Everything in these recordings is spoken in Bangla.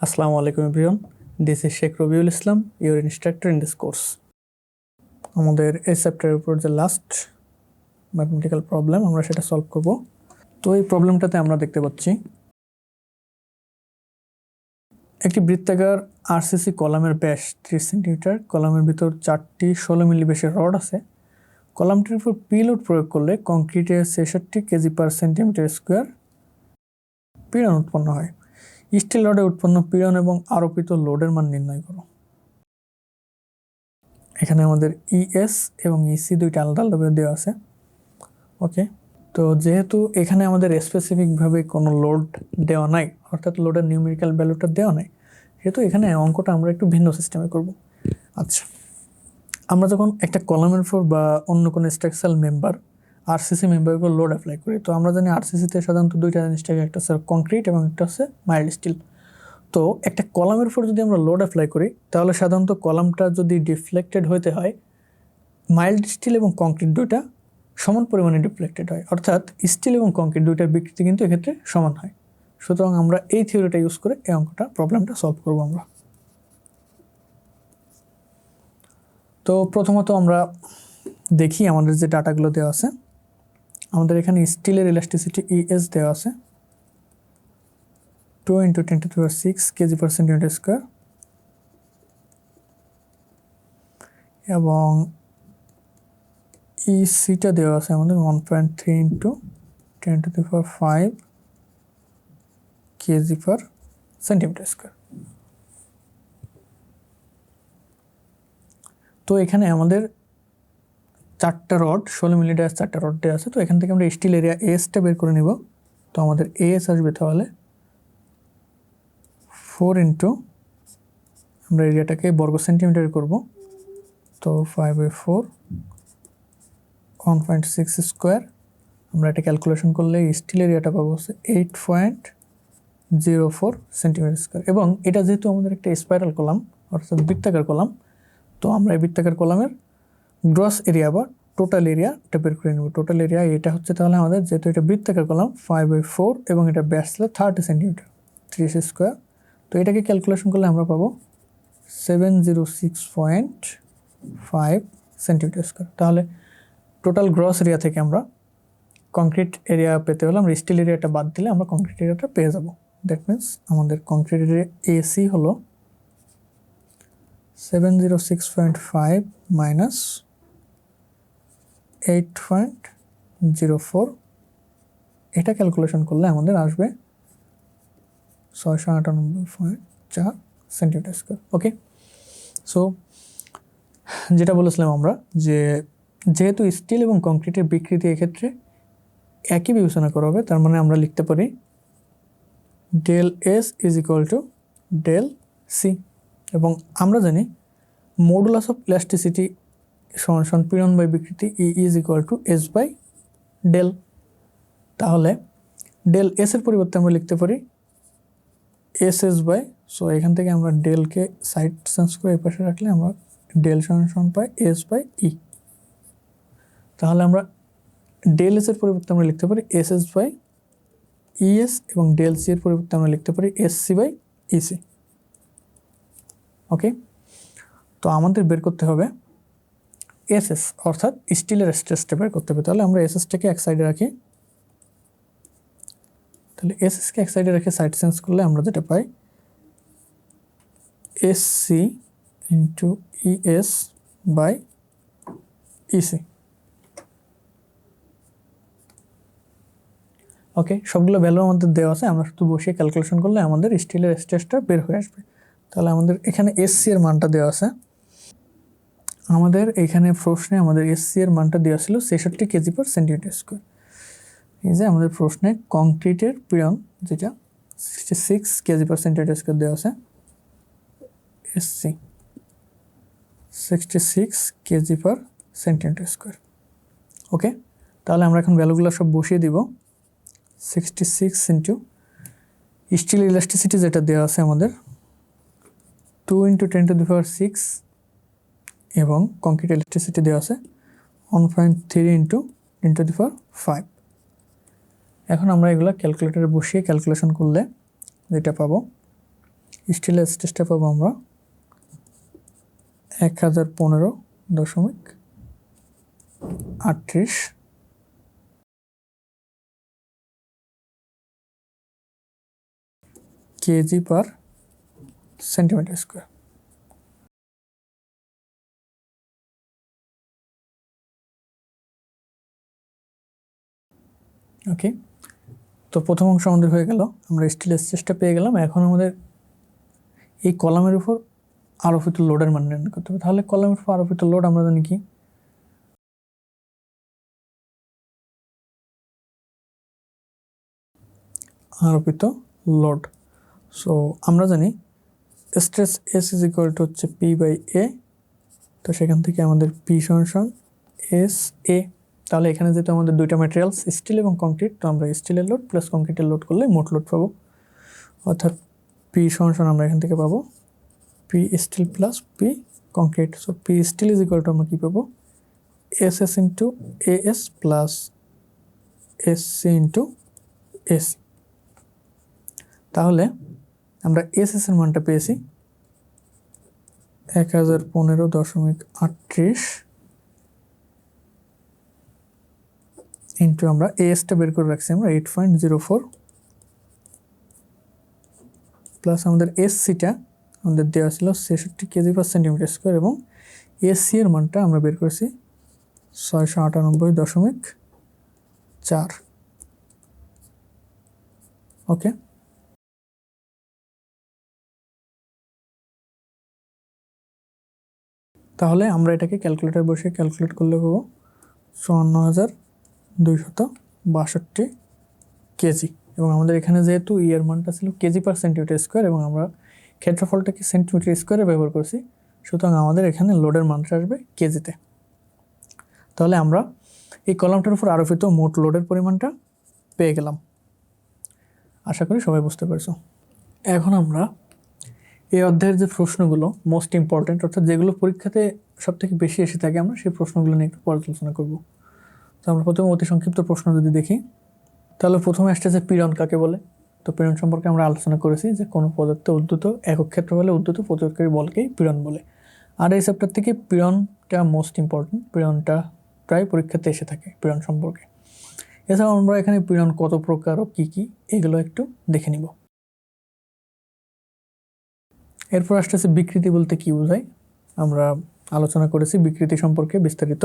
Assalamu আলাইকুম everyone. This is Sheikh Rabiul Islam, your instructor in this course. আমাদের এই চ্যাপ্টারের উপর যে লাস্ট ম্যাথমেটিক্যাল প্রবলেম আমরা সেটা সলভ করব তো এই প্রবলেমটাতে আমরা দেখতে পাচ্ছি একটি বৃত্তাকার আরসিসি কলামের ব্যাস ত্রিশ সেন্টিমিটার কলামের ভিতর চারটি ষোলো মিলি ব্যাসের রড আছে কলামটির উপর পিলোড প্রয়োগ করলে কংক্রিটের ছেষট্টি কেজি পার সেন্টিমিটার স্কোয়ার পীড়ন উৎপন্ন হয় স্টিল রডে উৎপন্ন পীড়ন এবং আরোপিত লোডের মান নির্ণয় করো। এখানে আমাদের ইএস এবং ইসি দুইটা আলাদা আলাদা দেওয়া আছে। ওকে তো যেহেতু এখানে আমাদের স্পেসিফিকভাবে কোনো লোড দেওয়া নাই, অর্থাৎ লোডের নিউমেরিক্যাল ভ্যালুটা দেওয়া নাই, সেহেতু এখানে অঙ্কটা আমরা একটু ভিন্ন সিস্টেমে করব। আচ্ছা আমরা যখন একটা কলামের ফোর বা অন্য কোনো স্ট্রাকচারাল মেম্বার আরসিসি মেম্বারের উপর লোড অ্যাপ্লাই করি। তো আমরা জানি আরসিসিতে সাধারণত দুইটা জিনিস থাকে, একটা হচ্ছে কংক্রিট এবং একটা হচ্ছে মাইল্ড স্টিল তো একটা কলামের উপর যদি আমরা লোড অ্যাপ্লাই করি, তাহলে সাধারণত কলামটা যদি ডিফ্লেক্টেড হইতে হয় মাইল্ড স্টিল এবং কংক্রিট দুইটা সমান পরিমাণে ডিফ্লেক্টেড হয়। অর্থাৎ স্টিল এবং কংক্রিট দুইটার বিকৃতি কিন্তু এক্ষেত্রে সমান হয়। সুতরাং আমরা এই থিওরিটা ইউজ করে এই অঙ্কটা প্রবলেমটা সলভ করব আমরা। তো প্রথমত আমরা দেখি আমাদের যে ডাটাগুলো দেওয়া আছে। আমাদের এখানে স্টিলের ইলাস্টিসিটি ইএস দেওয়া আছে। Two into ten to power six kg per centimetre square এবং ই সিটা দেওয়া আছে আমাদের one point three into ten to the power five kg per centimetre square তো এখানে আমাদের চারটা রড, ষোলো মিলিটার চারটা রড দেওয়া আছে, তো এখান থেকে আমরা স্টিল এরিয়া এসটা বের করে নিব। তো আমাদের এস আসবে তাহলে ফোর ইন্টু আমরা এরিয়াটাকে বর্গ সেন্টিমিটার করব। তো five by four one point six square আমরা এটা ক্যালকুলেশন করলে স্টিল এরিয়াটা পাবো হচ্ছে eight point zero four centimetre square এবং এটা যেহেতু আমাদের একটা স্পাইরাল কলাম, অর্থাৎ বৃত্তাকার কলাম, তো আমরা এই বৃত্তাকার কলামের গ্রস এরিয়া বা টোটাল এরিয়াটা বের করে নেব। টোটাল এরিয়া এটা হচ্ছে তাহলে আমাদের, যেহেতু এটা বৃত্তাকার কলাম ফাইভ বাই ফোর এবং এটা ব্যাস ছিল থার্টি সেন্টিমিটার ত্রিশ স্কোয়ার তো এটাকে ক্যালকুলেশন করলে আমরা পাবো seven zero six point five centimetre square তাহলে টোটাল গ্রস এরিয়া থেকে আমরা কংক্রিট এরিয়া পেতে হলে আমরা স্টিল এরিয়াটা বাদ দিলে আমরা কংক্রিট এরিয়াটা পেয়ে যাব। দ্যাট মিন্স আমাদের কংক্রিট এরিয়া এসি হলো seven zero six point five minus eight point zero four এটা ক্যালকুলেশন করলে আমাদের আসবে ছয়শো আটানব্বই পয়েন্ট চার সেন্টিমিটার স্কোয়ার ওকে সো যেটা বলেছিলাম আমরা যে যেহেতু স্টিল এবং কংক্রিটের বিকৃতি এক্ষেত্রে একই বিবেচনা করা হবে, তার মানে আমরা লিখতে পারি del S is equal to del C এবং আমরা জানি মডুলাস অফ ইলাস্টিসিটি সমান সমান পীড়ন বাই বিকৃতি E is equal to S by del তাহলে ডেল এস এর পরিবর্তে আমরা লিখতে পারি এস এস বাই সো এখান থেকে আমরা ডেলকে সাইড চেঞ্জ করে এই পাশে রাখলে আমরা ডেল সমান সমান পাই এস বাই ই তাহলে আমরা ডেল এস এর পরিবর্তে আমরা লিখতে পারি এস এস বাই ইএস এবং ডেল সি এর পরিবর্তে আমরা লিখতে পারি S C by EC okay তো আমাদের বের করতে হবে এসএস অর্থাৎ স্টিলের স্ট্রেসটা বের করতে হবে। তাহলে আমরা এসএসটাকে এক সাইডে রাখি। তাহলে এসএসকে এক সাইডে রেখে সাইড চেঞ্জ করলে আমরা যেটা পাই S C into ES by EC okay সবগুলো ভ্যালু আমাদের দেওয়া আছে। আমরা শুধু বসে ক্যালকুলেশন করলে আমাদের স্টিলের স্ট্রেসটা বের হয়ে আসবে। তাহলে আমাদের এখানে এসসি এর মানটা দেওয়া আছে। আমাদের এখানে প্রশ্নে আমাদের এসসি এর মানটা দেওয়া ছিল ছেষট্টি কেজি পার সেন্টিমিটার স্কোয়ার এই যে আমাদের প্রশ্নে কংক্রিটের পীড়ন যেটা sixty six KG per centimetre square দেওয়া আছে SC sixty six KG per centimetre square okay তাহলে আমরা এখন ভ্যালুগুলো সব বসিয়ে দিব। Sixty six into steel elasticity যেটা দেওয়া আছে আমাদের two into ten to the power six এবং কংক্রিট ইলেকট্রিসিটি দেওয়া আছে one point three into ten to the four five এখন আমরা এগুলো ক্যালকুলেটারে বসিয়ে ক্যালকুলেশন করলে যেটা পাবো স্টিলের স্টেজটা পাবো আমরা এক হাজার পনেরো দশমিক আটত্রিশ। KG per centimetre square okay তো প্রথম অংশ আমাদের হয়ে গেল। আমরা স্টিলের স্টেজটা পেয়ে গেলাম। এখন আমাদের এই কলামের উপর আরোপিত লোডের মান নির্ণয় করতে হবে। তাহলে কলামের উপর আরোপিত লোড আমরা জানি কি? আরোপিত লোড সো আমরা জানি stress S is equal to হচ্ছে পি বাই এ তো সেখান থেকে আমাদের পি সমান এস এ তাহলে এখানে যেহেতু আমাদের দুইটা ম্যাটেরিয়ালস স্টিল এবং কংক্রিট তো আমরা স্টিলের লোড প্লাস কংক্রিটের লোড করলে মোট লোড পাবো। অর্থাৎ পি সমান আমরা এখান থেকে পাবো। P steel plus P concrete so P steel is equal to আমরা কী পাবো? S S into A S plus S C into S তাহলে আমরা এস এস এর মানটা পেয়েছি। এক হাজার পনেরো দশমিক আটত্রিশ। ইন্টু আমরা এসটা বের করে রাখছি আমরা eight point zero four plus আমাদের এস সিটা আমাদের দেওয়া ছিল ছেষট্টি কেজি পার সেন্টিমিটার স্কোয়ার এবং এসসি এর মানটা আমরা বের করেছি ছয়শো আটানব্বই দশমিক চার। ওকে তাহলে আমরা এটাকে ক্যালকুলেটার বসে ক্যালকুলেট করলে পাবো চুয়ান্ন হাজার দুইশত বাষট্টি কেজি। এবং আমাদের এখানে যেহেতু ইয়ের মানটা ছিল কেজি পার সেন্টিমিটার স্কোয়ার এবং আমরা ক্ষেত্রফলটাকে সেন্টিমিটার স্কোয়ারে ব্যবহার করছি, সুতরাং আমাদের এখানে লোডের মানটা আসবে কেজিতে। তাহলে আমরা এই কলামটার উপর আরোপিত মোট লোডের পরিমাণটা পেয়ে গেলাম। আশা করি সবাই বুঝতে পারছ। এখন আমরা এই অধ্যায়ের যে প্রশ্নগুলো মোস্ট ইম্পর্ট্যান্ট অর্থাৎ যেগুলো পরীক্ষাতে সব থেকে বেশি এসে থাকে আমরা, সেই প্রশ্নগুলো নিয়ে একটু পর্যালোচনা করব। তো আমরা প্রথমে অতি সংক্ষিপ্ত প্রশ্ন যদি দেখি, তাহলে প্রথমে আসতেছে পীড়ন কাকে বলে? তো পীড়ন সম্পর্কে আমরা আলোচনা করেছি যে কোনো পদার্থে উদ্যুত একক ক্ষেত্র হলে উদ্যুত প্রতিরোধকারী বলকেই পীড়ন বলে। আর এই চ্যাপ্টার থেকে পীড়নটা মোস্ট ইম্পর্টেন্ট পীড়নটা প্রায় পরীক্ষাতে এসে থাকে পীড়ন সম্পর্কে। এছাড়াও আমরা এখানে পীড়ন কত প্রকার ও কী কী, এগুলো একটু দেখে নিব। এরপর আসতেছে বিকৃতি বলতে কী বোঝায়? আমরা আলোচনা করেছি বিকৃতি সম্পর্কে বিস্তারিত।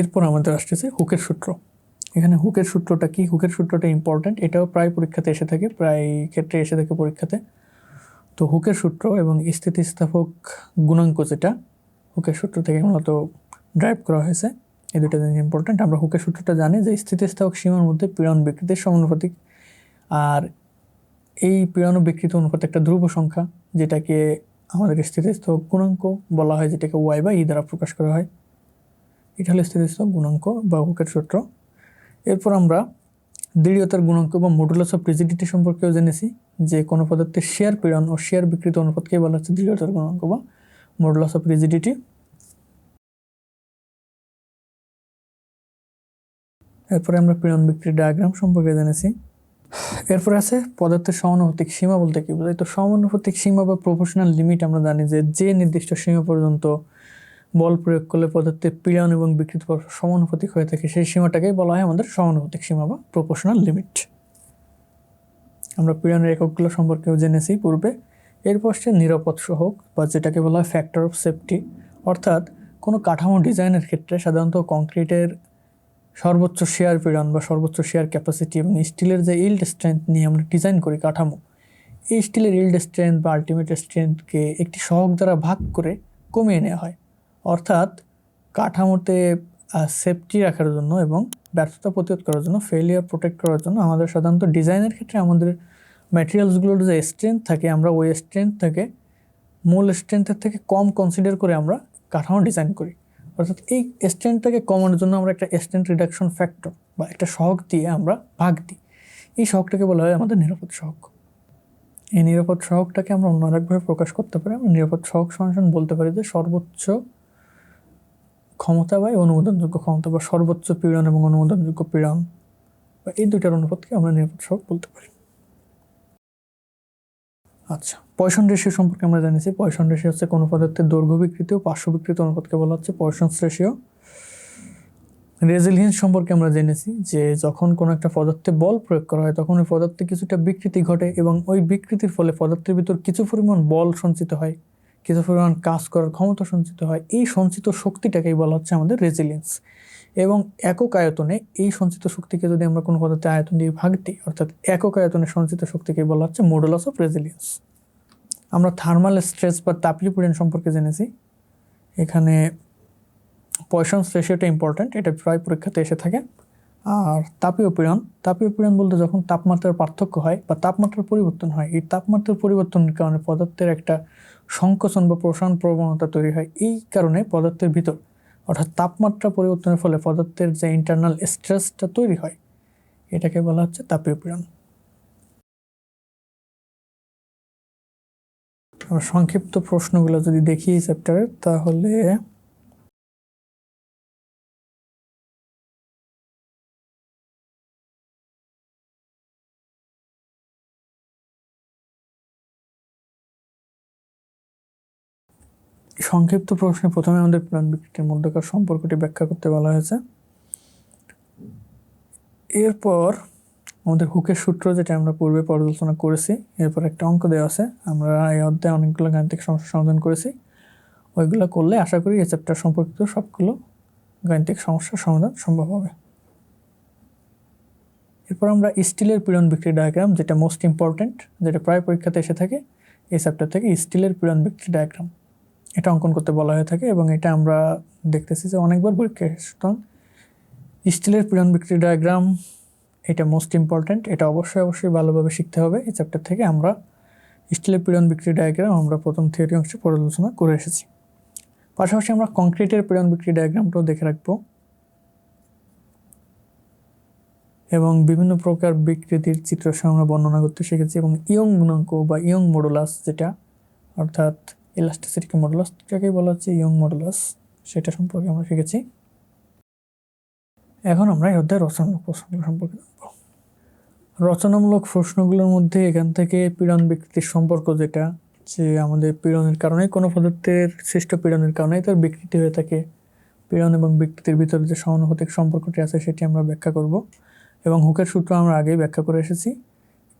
এরপর আমাদের আসতেছে হুকের সূত্র। এখানে হুকের সূত্রটা কি? হুকের সূত্রটা ইম্পর্ট্যান্ট এটাও প্রায় পরীক্ষাতে এসে থাকে, প্রায় ক্ষেত্রে এসে থাকে পরীক্ষাতে। তো হুকের সূত্র এবং স্থিতিস্থাপক গুণাঙ্ক যেটা, হুকের সূত্র থেকে মূলত ড্রাইভ করা হয়েছে, এই দুটো জিনিস ইম্পর্ট্যান্ট আমরা হুকের সূত্রটা জানি যে স্থিতিস্থাপক সীমার মধ্যে পীড়ন বিকৃতির সমানুপাতিক। আর এই পীড়ন বিকৃত অনুপাত একটা ধ্রুব সংখ্যা, যেটাকে আমাদের স্থিতিস্থাপক গুণাঙ্ক বলা হয়, যেটাকে ওয়াই বা ই দ্বারা প্রকাশ করা হয়। এটা হলো স্থিতিস্থাপক গুণাঙ্ক বা হুকের সূত্র। এরপর আমরা দৃঢ়তার গুণাঙ্ক বা মডুলাস অফ রিজিডিটি সম্পর্কেও জেনেছি, যে কোনো পদার্থের শেয়ার পীড়ন ও শেয়ার বিকৃত অনুপাতকে বলা হচ্ছে দৃঢ়তার গুণাঙ্ক বা মডুলাস অফ রিজিডিটি এরপরে আমরা পীড়ন বিক্রি ডায়াগ্রাম সম্পর্কে জেনেছি। এরপর আছে পদার্থের সমানুভূতিক সীমা বলতে কি বোঝায়? তো সমানুভূতিক সীমা বা প্রফেশনাল লিমিট আমরা জানি যে যে নির্দিষ্ট সীমা পর্যন্ত বল প্রয়োগ করলে পদার্থের পীড়ন এবং বিকৃত সমানুপাতিক হয়ে থাকে। সেই সীমাটাকেই বলা হয় আমাদের সমানুপাতিক সীমা বা প্রপোর্শনাল লিমিট আমরা পীড়নের এককগুলো সম্পর্কেও জেনেছি পূর্বে। এরপর সে নিরাপদ সহক বা যেটাকে বলা হয় ফ্যাক্টর অফ সেফটি অর্থাৎ কোনো কাঠামো ডিজাইনের ক্ষেত্রে সাধারণত কংক্রিটের সর্বোচ্চ শেয়ার পীড়ন বা সর্বোচ্চ শেয়ার ক্যাপাসিটি এবং স্টিলের যে ইল্ড স্ট্রেংথ নিয়ে আমরা ডিজাইন করি কাঠামো, এই স্টিলের ইল্ড স্ট্রেংথ বা আলটিমেট স্ট্রেংথকে একটি সহক দ্বারা ভাগ করে কমিয়ে নেওয়া হয়। অর্থাৎ কাঠামোতে সেফটি রাখার জন্য এবং ব্যর্থতা প্রতিরোধ করার জন্য ফেলিয়ার প্রোটেক্ট করার জন্য আমাদের সাধারণত ডিজাইনের ক্ষেত্রে আমাদের ম্যাটেরিয়ালসগুলোর যে স্ট্রেংথ থাকে, আমরা ওই স্ট্রেংথ থেকে, মূল স্ট্রেংথের থেকে কম কনসিডার করে আমরা কাঠামো ডিজাইন করি। অর্থাৎ এই স্ট্রেংথটাকে কমানোর জন্য আমরা একটা স্ট্রেংথ রিডাকশন ফ্যাক্টর বা একটা শখ দিয়ে আমরা ভাগ দিই। এই শখটাকে বলা হয় আমাদের নিরাপদ শখ এই নিরাপদ শখটাকে আমরা অন্য আরেকভাবে প্রকাশ করতে পারি, আমরা নিরাপদ সহক সমাধান বলতে পারি যে সর্বোচ্চ ক্ষমতা বা অনুমোদনযোগ্য ক্ষমতা বা সর্বোচ্চ পীড়ন এবং অনুমোদনযোগ্য পীড়ন বা এই দুইটার অনুপাতকে আমরা নিরাপদ সহক বলতে পারি। আচ্ছা পয়সন রেশিও সম্পর্কে আমরা জানিছি পয়সন রেশিও হচ্ছে কোনো পদার্থের দৈর্ঘ্য বিকৃতি ও পার্শ্ব বিকৃতি অনুপাতকে বলা হচ্ছে পয়সন রেশিও। রেজিলিয়েন্স সম্পর্কে আমরা জেনেছি যে যখন কোনো একটা পদার্থে বল প্রয়োগ করা হয়, তখন ওই পদার্থে কিছুটা বিকৃতি ঘটে এবং ওই বিকৃতির ফলে পদার্থের ভিতর কিছু পরিমাণ বল সঞ্চিত হয়। কিছু পরিমাণ কাজ করার ক্ষমতা সঞ্চিত হয়, এই সঞ্চিত শক্তিটাকেই বলা হচ্ছে আমাদের রেজিলিয়েন্স এবং একক আয়তনে এই সঞ্চিত শক্তিকে যদি আমরা কোনো পদার্থে আয়তন দিয়ে ভাগ দিই, অর্থাৎ একক আয়তনে সঞ্চিত শক্তিকে বলা হচ্ছে মডুলাস অফ রেজিলিয়েন্স আমরা থার্মাল স্ট্রেস বা তাপীয় সম্পর্কে জেনেছি। এখানে পয়সন্স রেশিওটা ইম্পর্ট্যান্ট এটা প্রায় পরীক্ষাতে এসে থাকে। আর তাপীয় পীড়ন তাপীয় পীড়ন বলতে যখন তাপমাত্রার পার্থক্য হয় বা তাপমাত্রার পরিবর্তন হয়, এই তাপমাত্রার পরিবর্তনের কারণে পদার্থের একটা সংকোচন বা প্রসারণ প্রবণতা তৈরি হয় এই কারণে পদার্থের ভিতর। অর্থাৎ তাপমাত্রা পরিবর্তনের ফলে পদার্থের যে ইন্টারনাল স্ট্রেসটা তৈরি হয়, এটাকে বলা হচ্ছে তাপীয় পীড়ন। সংক্ষিপ্ত প্রশ্নগুলো যদি দেখি এই তাহলে সংক্ষিপ্ত প্রশ্নে প্রথমে আমাদের প্রাণ বিকৃতির মধ্যকার সম্পর্কটি ব্যাখ্যা করতে বলা হয়েছে। এরপর আমাদের হুকের সূত্র যেটা আমরা পূর্বে পর্যালোচনা করেছি, এরপর একটা অঙ্ক দেওয়া আছে। আমরা এই অধ্যায়ে অনেকগুলো গাণিতিক সমস্যা সমাধান করেছি। ওইগুলো করলে আশা করি এই চ্যাপ্টার সম্পর্কিত সবগুলো গাণিতিক সমস্যার সমাধান সম্ভব হবে। এরপর আমরা স্টিলের পীড়ন বিক্রি ডায়াগ্রাম যেটা মোস্ট ইম্পর্ট্যান্ট যেটা প্রায় পরীক্ষাতে এসে থাকে, এই চ্যাপ্টার থেকে স্টিলের পীড়ন বিক্রি ডায়াগ্রাম এটা অঙ্কন করতে বলা হয়ে থাকে এবং এটা আমরা দেখতেছি যে অনেকবার পরীক্ষায় সুতরাং স্টিলের পীড়ন বিক্রি ডায়াগ্রাম এটা মোস্ট ইম্পর্ট্যান্ট এটা অবশ্যই অবশ্যই ভালোভাবে শিখতে হবে। এই চ্যাপ্টার থেকে আমরা স্টিলের পীড়ন বিক্রি ডায়াগ্রাম আমরা প্রথম থিওরি অংশে পর্যালোচনা করে এসেছি। পাশাপাশি আমরা কংক্রিটের পীড়ন বিক্রি ডায়াগ্রামটাও দেখে রাখব। এবং বিভিন্ন প্রকার বিকৃতির চিত্র আমরা বর্ণনা করতে শিখেছি এবং ইয়ং গুণাঙ্ক বা ইয়ং মডুলাস যেটা, অর্থাৎ ইলাস্টিসিটি মডুলাস যেটাকেই বলা হচ্ছে? ইয়ং মডুলাস সেটা সম্পর্কে আমরা শিখেছি। এখন আমরা এই অধ্যায় রচনামূলক প্রশ্নগুলো সম্পর্কে রচনামূলক প্রশ্নগুলোর মধ্যে এখান থেকে পীড়ন বিকৃতির সম্পর্ক যেটা, যে আমাদের পীড়নের কারণে, কোনো পদার্থের সৃষ্ট পীড়নের কারণে তার বিকৃতি হয়ে থাকে। পীড়ন এবং বিকৃতির ভিতরে যে সহানুভূতিক সম্পর্কটি আছে, সেটি আমরা ব্যাখ্যা করব। এবং হুকের সূত্র আমরা আগেই ব্যাখ্যা করে এসেছি।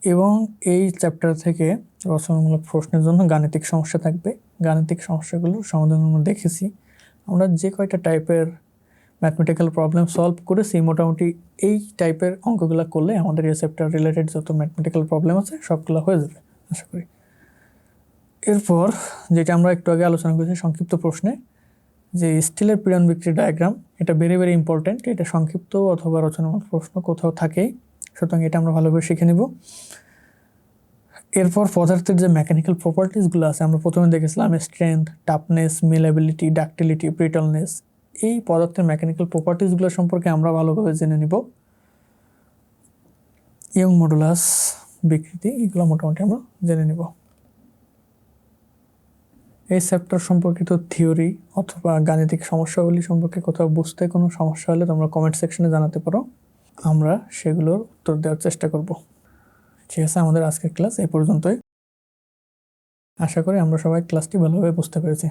এবং এই চ্যাপ্টার থেকে রচনামূলক প্রশ্নের জন্য গাণিতিক সমস্যা থাকবে। গাণিতিক সমস্যাগুলোর সমাধান আমরা দেখেছি। আমরা যে কয়টা টাইপের ম্যাথমেটিক্যাল প্রবলেম সলভ করেছি, মোটামুটি এই টাইপের অঙ্কগুলো করলে আমাদের চ্যাপ্টার রিলেটেড যত ম্যাথমেটিক্যাল প্রবলেম আছে, সবগুলো হয়ে যাবে, আশা করি। এরপর যেটা আমরা একটু আগে আলোচনা করেছি সংক্ষিপ্ত প্রশ্নে, যে স্টিলের পীড়ন বিক্রি ডায়াগ্রাম এটা ভেরি ভেরি ইম্পর্ট্যান্ট এটা সংক্ষিপ্ত অথবা রচনামূলক প্রশ্ন কোথাও থাকেই, সুতরাং এটা আমরা ভালোভাবে শিখে নিব। এরপর পদার্থের যে মেকানিক্যাল প্রপার্টিসগুলো আছে, আমরা প্রথমে দেখেছিলাম স্ট্রেংথ টাফনেস মিলেবিলিটি ডাকটিলিটি ব্রিটলনেস এই পদার্থের মেকানিক্যাল প্রপার্টিসগুলো সম্পর্কে আমরা ভালোভাবে জেনে নিব। ইয়ং মডুলাস বিকৃতি, এগুলো মোটামুটি আমরা জেনে নিব। এই চ্যাপ্টার সম্পর্কিত থিওরি অথবা গাণিতিক সমস্যাগুলি সম্পর্কে কোথাও বুঝতে কোনো সমস্যা হলে তোমরা কমেন্ট সেকশনে জানাতে পারো। আমরা সেগুলোর উত্তর দেওয়ার চেষ্টা করব। ঠিক আছে, আমাদের আজকের ক্লাস এ পর্যন্তই। আশা করি আমরা সবাই ক্লাসটি ভালোভাবে বুঝতে পেরেছি।